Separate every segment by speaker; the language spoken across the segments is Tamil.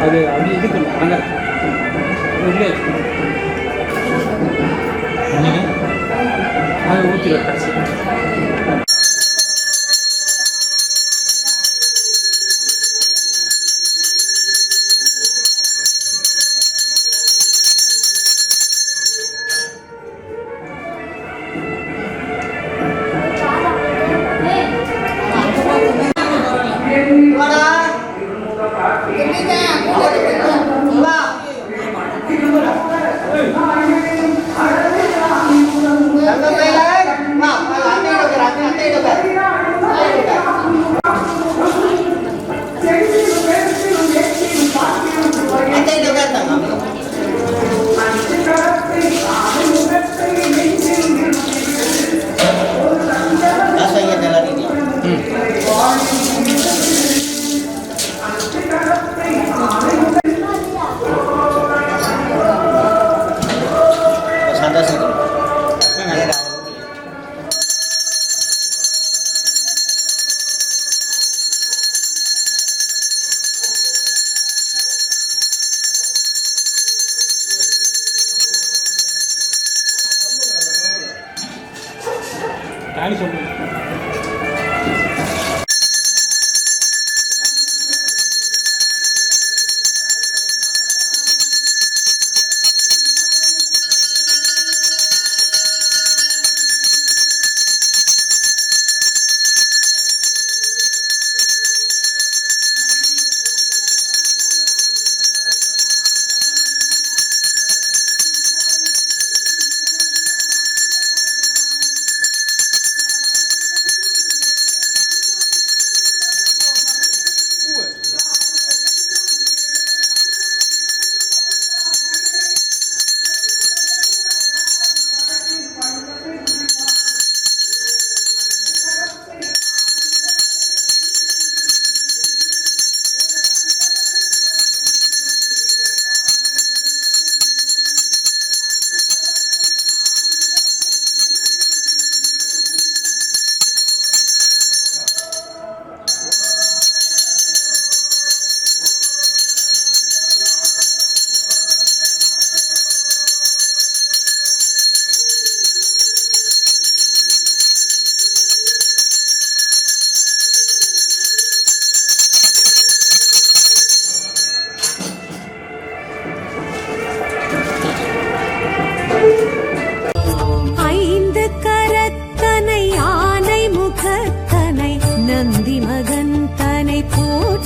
Speaker 1: அது அப்படி இது பண்ணுறாங்க உள்ளே அது ஊற்றி கடைசி
Speaker 2: நானும் சொல்லுவேன்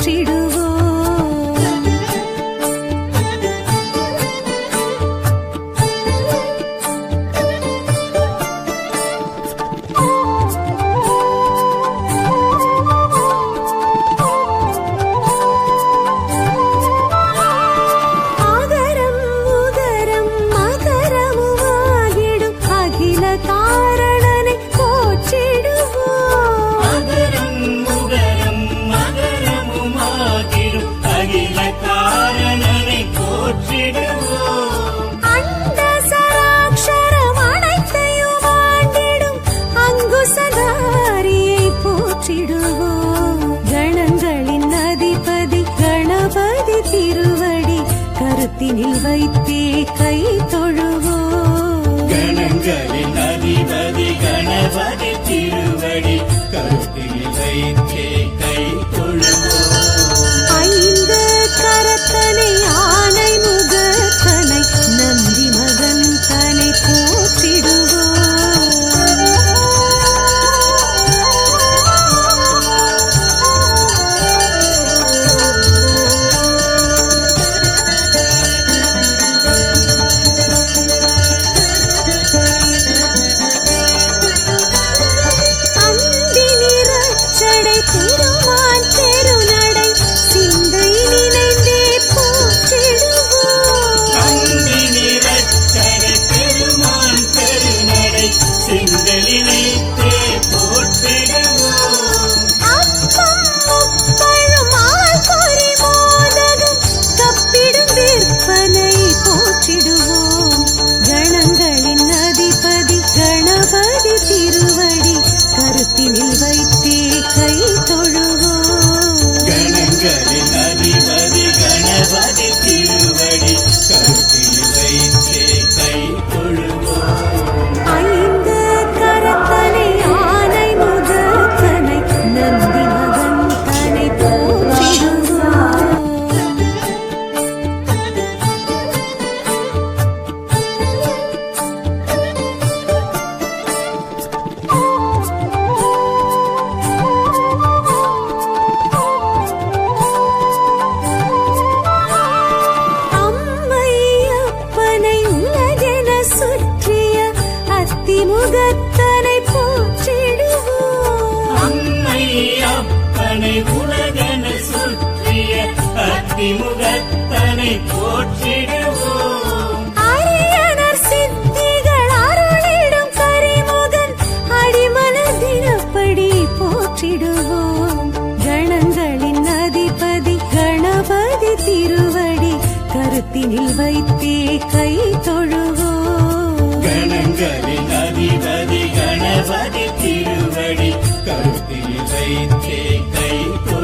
Speaker 2: காற்றிடுவ உலகங்களின் அதிபதி கணபதி கருத்தினில் வைத்தே கை தொழுவோம்.
Speaker 3: கணங்களின் அதிபதி கணபதி திருவடி கருத்தில் வைத்தே கை தொழுவோம்